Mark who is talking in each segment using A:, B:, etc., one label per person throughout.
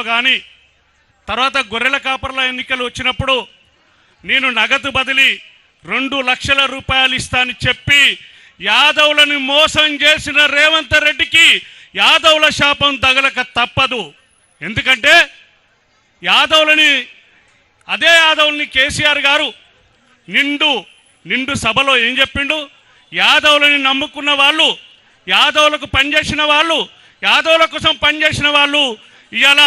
A: ఎన్నికల్లో కానీ తర్వాత గొర్రెల కాపర్ల ఎన్నికలు వచ్చినప్పుడు నేను నగదు బదిలీ రెండు లక్షల రూపాయలు ఇస్తానని చెప్పి యాదవులను మోసం చేసిన రేవంత్ రెడ్డికి యాదవుల శాపం తగలక తప్పదు. ఎందుకంటే యాదవులని అదే యాదవుల్ని కేసీఆర్ గారు నిండు నిండు సభలో ఏం చెప్పిండు? యాదవులని నమ్ముకున్న వాళ్ళు యాదవులకు పనిచేసిన వాళ్ళు యాదవుల కోసం పనిచేసిన వాళ్ళు ఇవాళ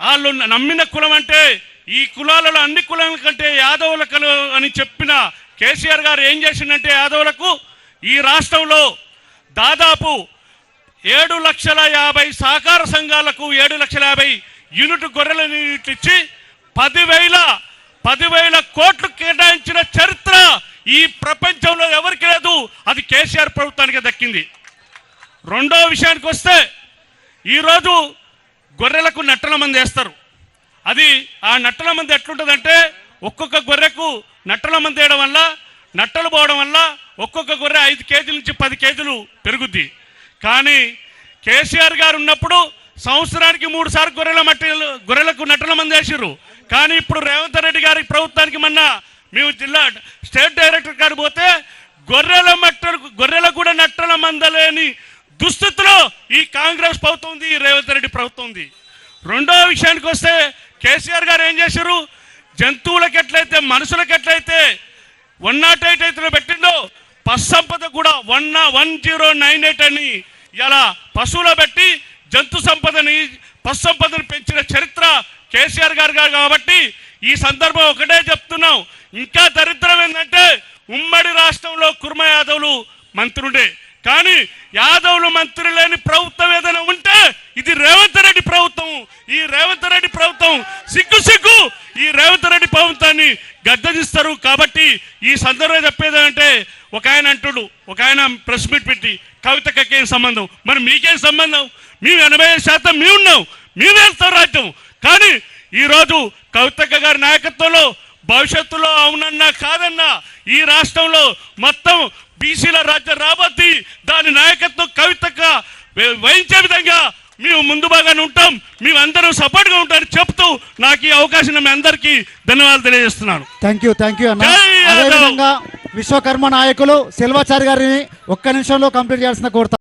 A: వాళ్ళు నమ్మిన కులం అంటే ఈ కులాలలో అన్ని కులాల కంటే యాదవుల కులం అని చెప్పిన కేసీఆర్ గారు ఏం చేసిందంటే యాదవులకు ఈ రాష్ట్రంలో దాదాపు ఏడు లక్షల యాభై సహకార సంఘాలకు ఏడు లక్షల యాభై యూనిట్ గొర్రెల యూనిట్లు ఇచ్చి పదివేల పదివేల కోట్లు కేటాయించిన చరిత్ర ఈ ప్రపంచంలో ఎవరికి లేదు అది కేసీఆర్ ప్రభుత్వానికి దక్కింది. రెండో విషయానికి వస్తే ఈరోజు గొర్రెలకు నట్టల మంది వేస్తారు. అది ఆ నట్టల మంది ఎట్లుంటుందంటే ఒక్కొక్క గొర్రెకు నట్టల మంది వేయడం వల్ల నట్టలు పోవడం వల్ల ఒక్కొక్క గొర్రె ఐదు కేజీల నుంచి పది కేజీలు పెరుగుద్ది. కానీ కేసీఆర్ గారు ఉన్నప్పుడు సంవత్సరానికి మూడు సార్లు గొర్రెల మట్టి గొర్రెలకు నట్టల మంది వేసారు కానీ ఇప్పుడు రేవంత్ రెడ్డి గారి ప్రభుత్వానికి మొన్న మేము జిల్లా స్టేట్ డైరెక్టర్ గారు పోతే గొర్రెల మట్టలు గొర్రెలకు కూడా నట్టల మందలేని దుస్థితిలో ఈ కాంగ్రెస్ ప్రభుత్వం ఉంది ఈ రేవంత్ రెడ్డి ప్రభుత్వం ఉంది. రెండో విషయానికి వస్తే కేసీఆర్ గారు ఏం చేశారు? జంతువులకు ఎట్లయితే మనుషులకు ఎట్లయితే వన్ నాట్ ఎయిట్ అయితే పెట్టిందో పశు సంపద కూడా one one zero nine eight అని ఇలా పశువులో పెట్టి జంతు సంపదని పశు సంపదను పెంచిన చరిత్ర కేసీఆర్ గారు గారు కాబట్టి ఈ సందర్భం ఒకటే చెప్తున్నాం. ఇంకా దరిద్రం ఏంటంటే ఉమ్మడి రాష్ట్రంలో కుర్మ యాదవులు మంత్రుడే కానీ యాదవులు మంత్రి లేని ప్రభుత్వం ఏదైనా ఉంటే ఇది రేవంత్ రెడ్డి ప్రభుత్వం. ఈ రేవంత్ రెడ్డి ప్రభుత్వం సిగ్గు సిగ్గు. ఈ రేవంత్ రెడ్డి ప్రభుత్వాన్ని గద్దదిస్తారు కాబట్టి ఈ సందర్భంగా చెప్పేది అంటే ఒక ఆయన అంటుడు ఒక ఆయన ప్రెస్ మీట్ పెట్టి కవితకేం సంబంధం? మరి మీకేం సంబంధం? మేము ఎనభై ఐదు శాతం మేము ఉన్నాం. మేము వెళ్తాం రాజ్యం. కానీ ఈరోజు కవితక్క గారి నాయకత్వంలో భవిష్యత్తులో అవునన్నా కాదన్నా ఈ రాష్ట్రంలో మొత్తం బీసీల రాజ్యం రాబోద్ది దాని నాయకత్వం కవితక్క వ- వహించే విధంగా మేము ముందు బాగానే ఉంటాం. మేమందరం సపోర్ట్గా ఉంటారని చెప్తూ నాకు ఈ అవకాశం మీ అందరికీ ధన్యవాదాలు తెలియజేస్తున్నాను.
B: Thank you thank you. అదేవిధంగా విశ్వకర్మ నాయకులు సెల్వాచారి గారిని ఒక్క నిమిషంలో కంప్లీట్ చేయాల్సిన కోరుతా